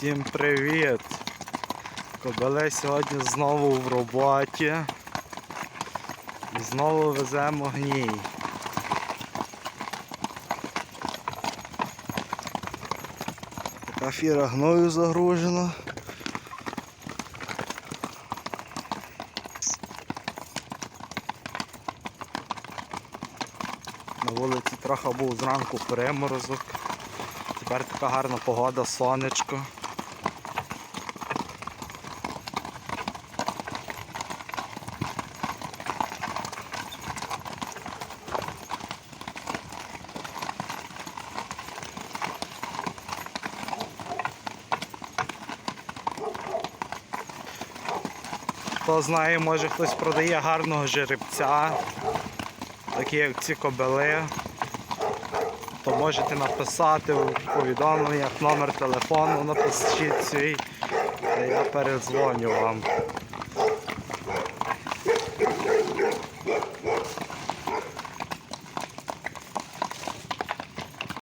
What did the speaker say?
Всім привіт! Кобеле сьогодні знову в роботі. І знову веземо гній. Така гною загружена. На вулиці трохи був зранку приморозок. Тепер така гарна погода, сонечко. Хто знає, може хтось продає гарного жеребця, такі як ці кобели то можете написати у повідомленнях номер телефону, напишіть свій, я передзвоню вам.